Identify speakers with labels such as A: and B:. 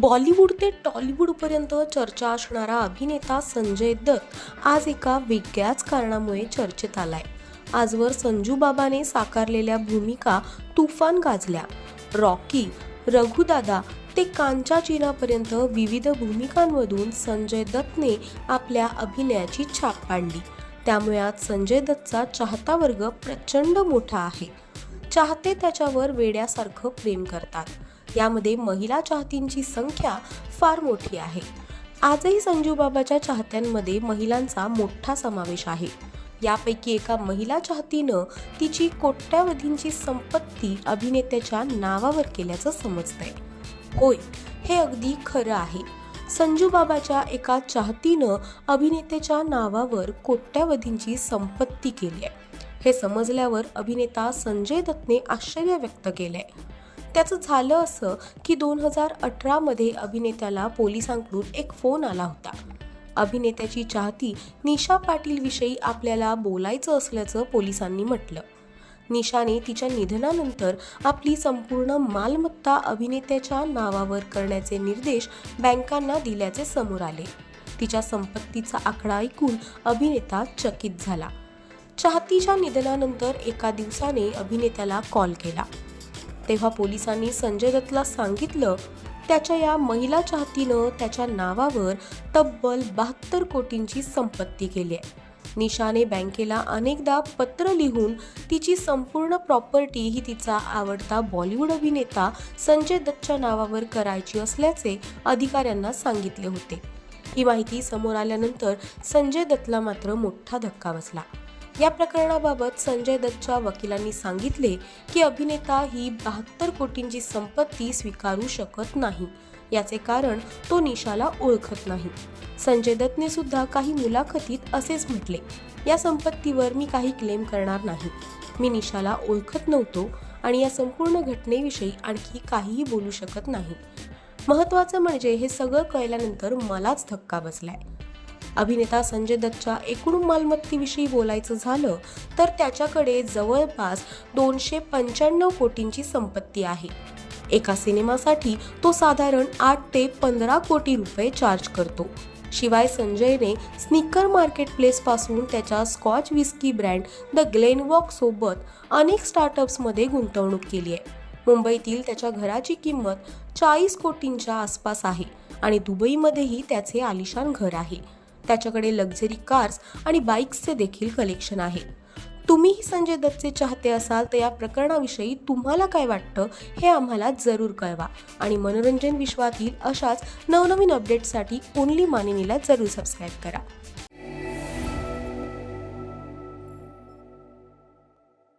A: बॉलिवूड ते टॉलिवूडपर्यंत चर्चा असणारा अभिनेता संजय दत्त आज एका वेगळ्याच कारणामुळे चर्चेत आलाय. आजवर संजू बाबाने साकारलेल्या भूमिका तुफान गाजल्या. रॉकी रघुदादा ते कांचा चीनापर्यंत विविध भूमिकांमधून संजय दत्तने आपल्या अभिनयाची छाप पाडली. त्यामुळे आज संजय दत्तचा चाहता वर्ग प्रचंड मोठा आहे. चाहते त्याच्यावर वेड्यासारखं प्रेम करतात. यामध्ये महिला चाहतींची संख्या फार मोठी आहे. आजही संजूबाबाच्या चाहत्यांमध्ये महिलांचा मोठा समावेश आहे. यापैकी एका महिला चाहतीनं तिची कोट्यावधींची संपत्ती अभिनेत्याच्या नावावर केल्याचं समजतंय. होय हे अगदी खरं आहे. संजूबाबाच्या एका चाहतीनं अभिनेत्याच्या नावावर कोट्यावधींची संपत्ती केली आहे हे समजल्यावर अभिनेता संजय दत्तने आश्चर्य व्यक्त केलंय. त्याचं झालं असं की दोन हजार अठरामध्ये अभिनेत्याला पोलिसांकडून एक फोन आला होता. अभिनेत्याची चाहती निशा पाटीलविषयी आपल्याला बोलायचं असल्याचं पोलिसांनी म्हटलं. निशाने तिच्या निधनानंतर आपली संपूर्ण मालमत्ता अभिनेत्याच्या नावावर करण्याचे निर्देश बँकांना दिल्याचे समोर आले. तिच्या संपत्तीचा आकडा ऐकून अभिनेता चकित झाला. चाहतीच्या निधनानंतर एका दिवसाने अभिनेत्याला कॉल केला. तेव्हा पोलिसांनी संजय दत्तला सांगितलं त्याच्या या महिला चाहतीनं त्याच्या नावावर तब्बल बहात्तर कोटींची संपत्ती केली आहे. निशाने बँकेला अनेकदा पत्र लिहून तिची संपूर्ण प्रॉपर्टी ही तिचा आवडता बॉलिवूड अभिनेता संजय दत्तच्या नावावर करायची असल्याचे अधिकाऱ्यांना सांगितले होते. ही माहिती समोर आल्यानंतर संजय दत्तला मात्र मोठा धक्का बसला. या प्रकरणाबाबत संजय दत्तच्या वकिलांनी सांगितले की अभिनेता ही बहात्तर कोटींची संपत्ती स्वीकारू शकत नाही. याचे कारण तो निशाला ओळखत नाही. संजय दत्तने सुद्धा काही मुलाखतीत असेच म्हटले या संपत्तीवर मी काही क्लेम करणार नाही. मी निशाला ओळखत नव्हतो आणि या संपूर्ण घटनेविषयी आणखी काहीही बोलू शकत नाही. महत्वाचं म्हणजे हे सगळं कळल्यानंतर मलाच धक्का बसलाय. अभिनेता संजय दत्तच्या एकूण मालमत्तेविषयी बोलायचं झालं तर त्याच्याकडे जवळपास दोनशे पंच्याण्णव कोटींची संपत्ती आहे. एका सिनेमासाठी तो साधारण आठ ते पंधरा कोटी रुपये चार्ज करतो. शिवाय संजयने स्निकर मार्केट प्लेसपासून त्याच्या Scotch whisky brand the Glenwalk सोबत अनेक स्टार्टअप्समध्ये गुंतवणूक केली आहे. मुंबईतील त्याच्या घराची किंमत चाळीस कोटींच्या आसपास आहे आणि दुबईमध्येही त्याचे आलिशान घर आहे. त्याच्याकडे लक्झरी कार्स आणि बाईक्सचे देखील कलेक्शन आहे. तुम्हीही संजय दत्तचे चाहते असाल तर या प्रकरणाविषयी तुम्हाला काय वाटतं हे आम्हाला जरूर कळवा. आणि मनोरंजन विश्वातील अशाच नवनवीन अपडेट्ससाठी ओनली मानिनीला जरूर सबस्क्राईब करा.